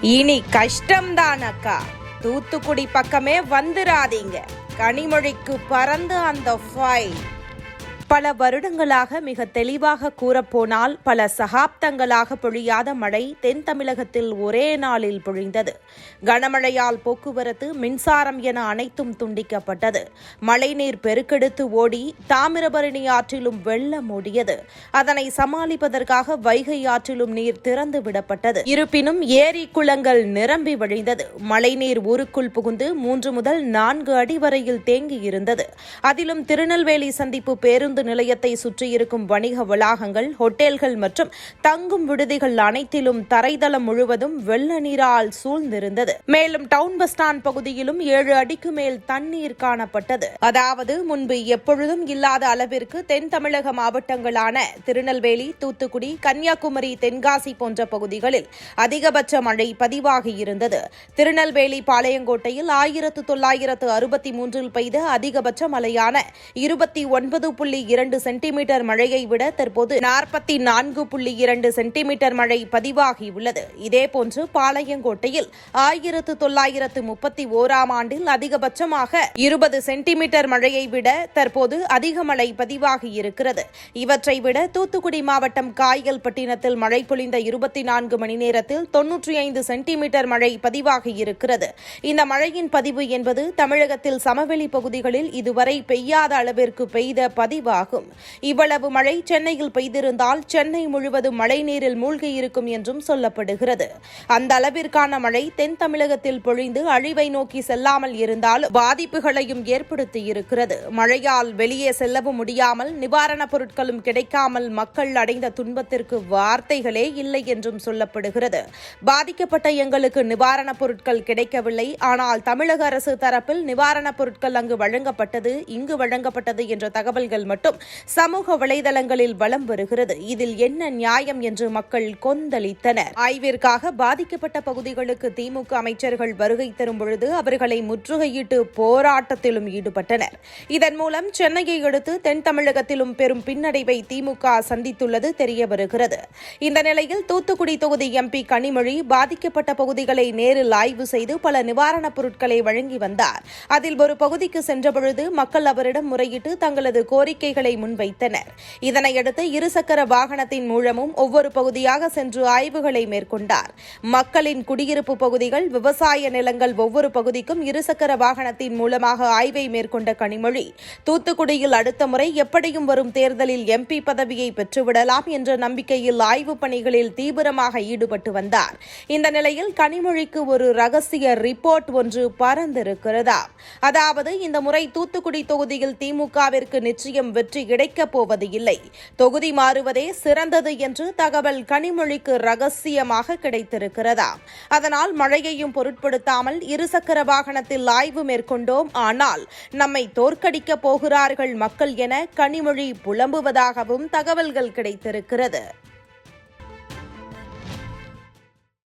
இனி கஷ்டம்தான் அக்கா. தூத்துக்குடி பக்கமே வந்துராதீங்க கனிமொழிக்கு பறந்து அந்த ஃபைல் பல வருடங்களாக மிக தெளிவாக கூறப்போனால் பல சகாப்தங்களாக பொழியாத மழை தென் தமிழகத்தில் ஒரே நாளில் பொழிந்தது. கனமழையால் போக்குவரத்து மின்சாரம் என அனைத்தும் துண்டிக்கப்பட்டது. மழைநீர் பெருக்கெடுத்து ஓடி தாமிரபரணி ஆற்றிலும் வெள்ளம் ஓடியது. அதனை சமாளிப்பதற்காக வைகை ஆற்றிலும் நீர் திறந்து விடப்பட்டது. இருப்பினும் ஏரி குளங்கள் நிரம்பி வழிந்தது. மழைநீர் ஊருக்குள் புகுந்து மூன்று முதல் நான்கு அடி வரையில் தேங்கியிருந்தது அதிலும் திருநெல்வேலி சந்திப்பு பேருந்து பேருந்து நிலையத்தை சுற்றியிருக்கும் வணிக வளாகங்கள் ஹோட்டல்கள் மற்றும் தங்கும் விடுதிகள் அனைத்திலும் தரைதளம் முழுவதும் வெள்ள நீரால் சூழ்ந்திருந்தது. மேலும் டவுன் பஸ் ஸ்டாண்ட் பகுதியிலும் ஏழு அடிக்கு மேல் தண்ணீர் காணப்பட்டது. அதாவது முன்பு எப்பொழுதும் இல்லாத அளவிற்கு தென் தமிழக மாவட்டங்களான திருநெல்வேலி தூத்துக்குடி கன்னியாகுமரி தென்காசி போன்ற பகுதிகளில் அதிகபட்ச மழை பதிவாகியிருந்தது திருநெல்வேலி பாளையங்கோட்டையில் ஆயிரத்து தொள்ளாயிரத்து அறுபத்தி மூன்றில் பெய்த அதிகபட்ச மழையான இருபத்தி ஒன்பது புள்ளி இரண்டு சென்டிமீட்டர் மழையை விட தற்போது நாற்பத்தி நான்கு புள்ளி இரண்டு சென்டிமீட்டர் மழை பதிவாகியுள்ளது இதேபோன்று பாளையங்கோட்டையில் ஆயிரத்து தொள்ளாயிரத்து முப்பத்தி ஓராம் ஆண்டில் அதிகபட்சமாக இருபது சென்டிமீட்டர் மழையை விட தற்போது அதிக மழை பதிவாகியிருக்கிறது இவற்றை விட தூத்துக்குடி மாவட்டம் காயல்பட்டினத்தில் மழை பொழிந்த இருபத்தி நான்கு மணி நேரத்தில் தொன்னூற்றி ஐந்து சென்டிமீட்டர் மழை பதிவாகியிருக்கிறது இந்த மழையின் பதிவு என்பது தமிழகத்தில் சமவெளி பகுதிகளில் இதுவரை பெய்யாத அளவிற்கு பெய்த பதிவாகும். இவ்வளவு மழை சென்னையில் பெய்திருந்தால் சென்னை முழுவதும் மழைநீரில் மூழ்கியிருக்கும் என்றும் சொல்லப்படுகிறது. அந்த அளவிற்கான மழை தென் தமிழகத்தில் பொழிந்து அழிவை நோக்கி செல்லாமல் இருந்தால் பாதிப்புகளையும் ஏற்படுத்தியிருக்கிறது மழையால் வெளியே செல்லவும் முடியாமல் நிவாரணப் பொருட்களும் கிடைக்காமல் மக்கள் அடைந்த துன்பத்திற்கு வார்த்தைகளே இல்லை என்றும் சொல்லப்படுகிறது. பாதிக்கப்பட்ட எங்களுக்கு நிவாரணப் பொருட்கள் கிடைக்கவில்லை. ஆனால் தமிழக அரசு தரப்பில் நிவாரணப் பொருட்கள் அங்கு வழங்கப்பட்டது இங்கு வழங்கப்பட்டது என்ற தகவல்கள் மட்டும் மட்டும் சமூக வலைதளங்களில் வலம் வருகிறது. இதில் என்ன நியாயம் என்று மக்கள் கொந்தளித்தனர். ஆய்விற்காக பாதிக்கப்பட்ட பகுதிகளுக்கு திமுக அமைச்சர்கள் வருகை தரும் பொழுது அவர்களை முற்றுகையிட்டு போராட்டத்திலும் ஈடுபட்டனர். இதன் மூலம் சென்னையை அடுத்து தென் தமிழகத்திலும் பெரும் பின்னடைவை திமுக சந்தித்துள்ளது தெரிய வருகிறது. இந்த நிலையில் தூத்துக்குடி தொகுதி எம்பி கனிமொழி பாதிக்கப்பட்ட பகுதிகளை நேரில் ஆய்வு செய்து பல நிவாரணப் பொருட்களை வழங்கி வந்தார். அதில் ஒரு பகுதிக்கு சென்றபொழுது மக்கள் அவரிடம் முறையிட்டு தங்களது கோரிக்கைகள் முன்வைத்தனர். இதனையடுத்து இருசக்கர வாகனத்தின் மூலமும் ஒவ்வொரு பகுதியாக சென்று ஆய்வுகளை மேற்கொண்டார். மக்களின் குடியிருப்பு பகுதிகள் விவசாய நிலங்கள் ஒவ்வொரு பகுதிக்கும் இருசக்கர வாகனத்தின் மூலமாக ஆய்வை மேற்கொண்ட கனிமொழி தூத்துக்குடியில் அடுத்த முறை எப்படியும் வரும் தேர்தலில் எம்பி பதவியை பெற்றுவிடலாம் என்ற நம்பிக்கையில் ஆய்வுப் பணிகளில் தீவிரமாக ஈடுபட்டு வந்தார். இந்த நிலையில் கனிமொழிக்கு ஒரு ரகசிய ரிப்போர்ட் ஒன்று பறந்திருக்கிறதா அதாவது இந்த முறை தூத்துக்குடி தொகுதியில் திமுகவிற்கு நிச்சயம் வெற்றி கிடைக்கப் போவது இல்லை. தொகுதி மாறுவதே சிறந்தது என்று தகவல் கனிமொழிக்கு ரகசியமாக கிடைத்திருக்கிறதா. அதனால் மழையையும் பொருட்படுத்தாமல் இருசக்கர வாகனத்தில் ஆய்வு மேற்கொண்டோம். ஆனால் நம்மை தோற்கடிக்கப் போகிறார்கள் மக்கள் என கனிமொழி புலம்புவதாகவும் தகவல்கள் கிடைத்திருக்கிறது.